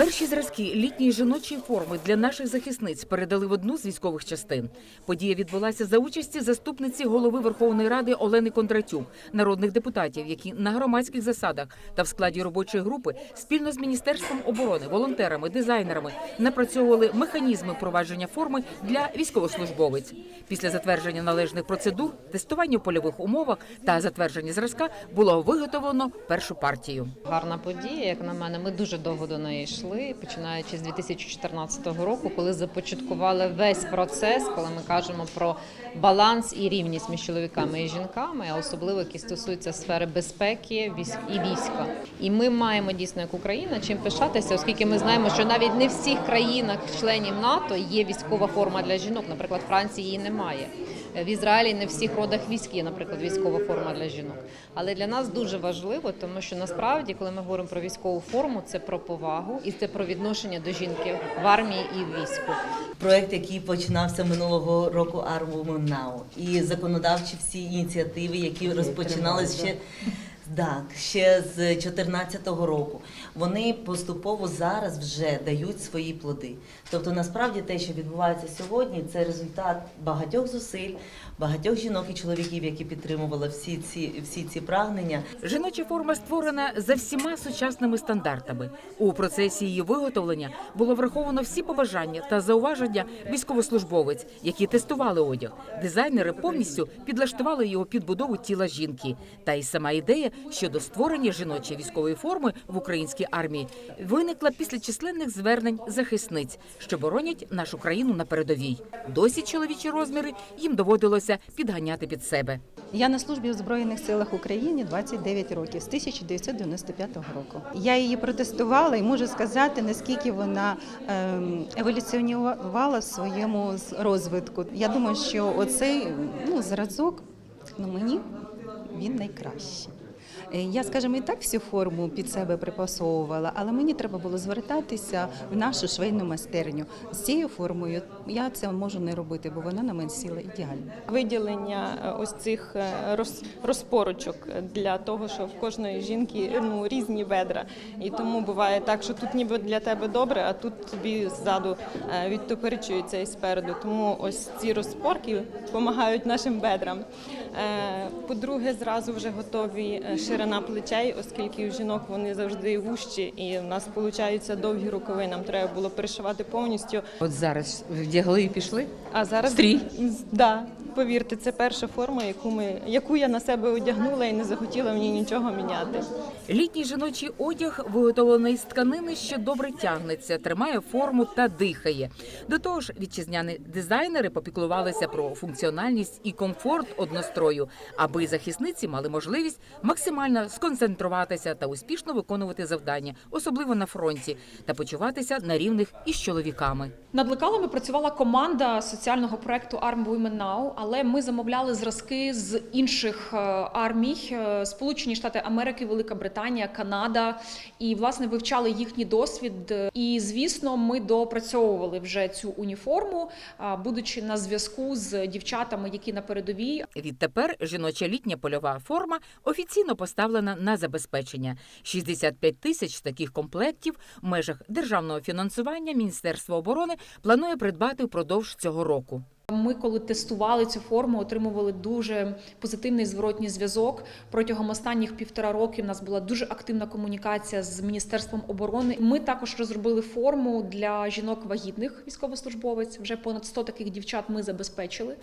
Перші зразки літньої жіночої форми для наших захисниць передали в одну з військових частин. Подія відбулася за участі заступниці голови Верховної Ради Олени Кондратюк, народних депутатів, які на громадських засадах та в складі робочої групи спільно з міністерством оборони, волонтерами, дизайнерами напрацьовували механізми впровадження форми для військовослужбовиць. Після затвердження належних процедур, тестування в польових умовах та затвердження зразка було виготовлено першу партію. Гарна подія, як на мене. Ми дуже довго до неї йшли, починаючи з 2014 року, коли започаткували весь процес, коли ми кажемо про баланс і рівність між чоловіками і жінками, а особливо які стосуються сфери безпеки і війська. І ми маємо дійсно як Україна чим пишатися, оскільки ми знаємо, що навіть не в всіх країнах-членів НАТО є військова форма для жінок. Наприклад, Франції її немає. В Ізраїлі не в всіх родах військ є, наприклад, військова форма для жінок. Але для нас дуже важливо, тому що насправді, коли ми говоримо про військову форму, це про повагу і це про відношення до жінки в армії і в війську. Проект, який починався минулого року Arm Women Now. і законодавчі всі ініціативи, які розпочинались ще. Так, ще з 2014 року вони поступово зараз вже дають свої плоди. Тобто, насправді те, що відбувається сьогодні, це результат багатьох зусиль, багатьох жінок і чоловіків, які підтримували всі ці всі ці прагнення. Жіноча форма створена за всіма сучасними стандартами. У процесі її виготовлення було враховано всі побажання та зауваження військовослужбовець, які тестували одяг. Дизайнери повністю підлаштували його під будову тіла жінки. Та й сама ідея щодо створення жіночої військової форми в українській армії виникла після численних звернень захисниць, що боронять нашу країну на передовій. Досі чоловічі розміри їм доводилося підганяти під себе. Я на службі в Збройних силах України 29 років з 1995 року. Я її протестувала і можу сказати, наскільки вона ем, еволюціонувала в своєму розвитку. Я думаю, що оцей ну, зразок ну, мені він найкращий. Я, скажімо, і так всю форму під себе припасовувала, але мені треба було звертатися в нашу швейну майстерню з цією формою. Я це можу не робити, бо вона на мене сіла ідеально. виділення е, ось цих е, роз, розпорочок для того, що в кожної жінки ну різні бедра. І тому буває так, що тут ніби для тебе добре, а тут тобі ззаду е, відтоперечується і спереду. Тому ось ці розпорки допомагають нашим бедрам. Е, По-друге, зразу вже готові е, ширина плечей, оскільки у жінок вони завжди вущі, і в нас получаються довгі рукави. Нам треба було перешивати повністю. От зараз вдягли і пішли. А зараз Стрій. Да, повірте, це перша форма, яку ми яку я на себе одягнула і не захотіла в ній нічого міняти. Літній жіночий одяг, виготовлений з тканини, що добре тягнеться, тримає форму та дихає. До того ж, вітчизняні дизайнери попіклувалися про функціональність і комфорт однострою, аби захисниці мали можливість максимально сконцентруватися та успішно виконувати завдання, особливо на фронті, та почуватися на рівних із чоловіками. Над лекалами працювала команда соціального проекту Arm Women Now, але ми замовляли зразки з інших е, армій: е, Сполучені Штати Америки, Велика Британія, Канада, і власне вивчали їхній досвід. І звісно, ми доопрацьовували вже цю уніформу, будучи на зв'язку з дівчатами, які на передовій. Відтепер жіноча літня польова форма офіційно поставлена на забезпечення. 65 тисяч таких комплектів в межах державного фінансування Міністерство оборони планує придбати впродовж цього року. Ми, коли тестували цю форму, отримували дуже позитивний зворотній зв'язок. Протягом останніх півтора роки у нас була дуже активна комунікація з міністерством оборони. Ми також розробили форму для жінок вагітних військовослужбовець. Вже понад 100 таких дівчат ми забезпечили.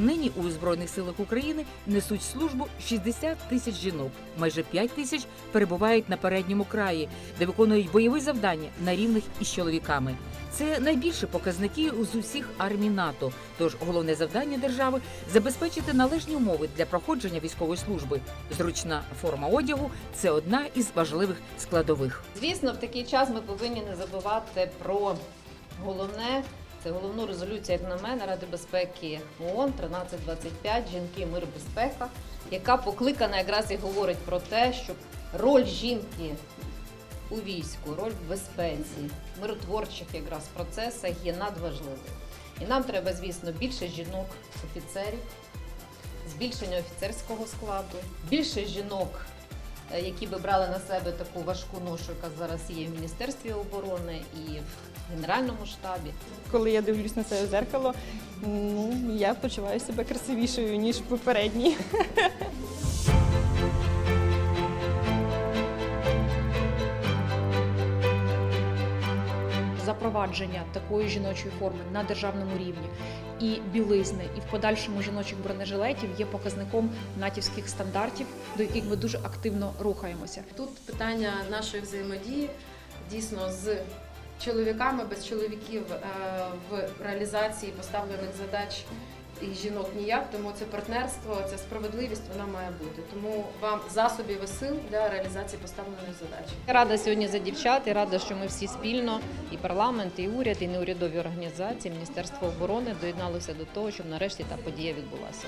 Нині у збройних силах України несуть службу 60 тисяч жінок. Майже 5 тисяч перебувають на передньому краї, де виконують бойові завдання на рівних із чоловіками. Це найбільші показники з усіх армій НАТО. Тож головне завдання держави забезпечити належні умови для проходження військової служби. Зручна форма одягу це одна із важливих складових. Звісно, в такий час ми повинні не забувати про головне. Це головну резолюцію, як на мене, Ради безпеки ООН 1325 жінки, мир, безпека, яка покликана якраз і говорить про те, що роль жінки у війську, роль в безпеці, миротворчих якраз процесах є надважливою. І нам треба, звісно, більше жінок офіцерів, збільшення офіцерського складу, більше жінок які би брали на себе таку важку ношу, яка зараз є в Міністерстві оборони і в Генеральному штабі. Коли я дивлюсь на це зеркало, ну я почуваю себе красивішою ніж попередній. запровадження такої жіночої форми на державному рівні і білизни, і в подальшому жіночих бронежилетів є показником натівських стандартів, до яких ми дуже активно рухаємося. Тут питання нашої взаємодії дійсно з чоловіками, без чоловіків е, в реалізації поставлених задач і жінок ніяк. Тому це партнерство, ця справедливість вона має бути. Тому вам засобів і сил для реалізації поставленої задачі. Рада сьогодні за дівчат і рада, що ми всі спільно, і парламент, і уряд, і неурядові організації, Міністерство оборони доєдналися до того, щоб нарешті та подія відбулася.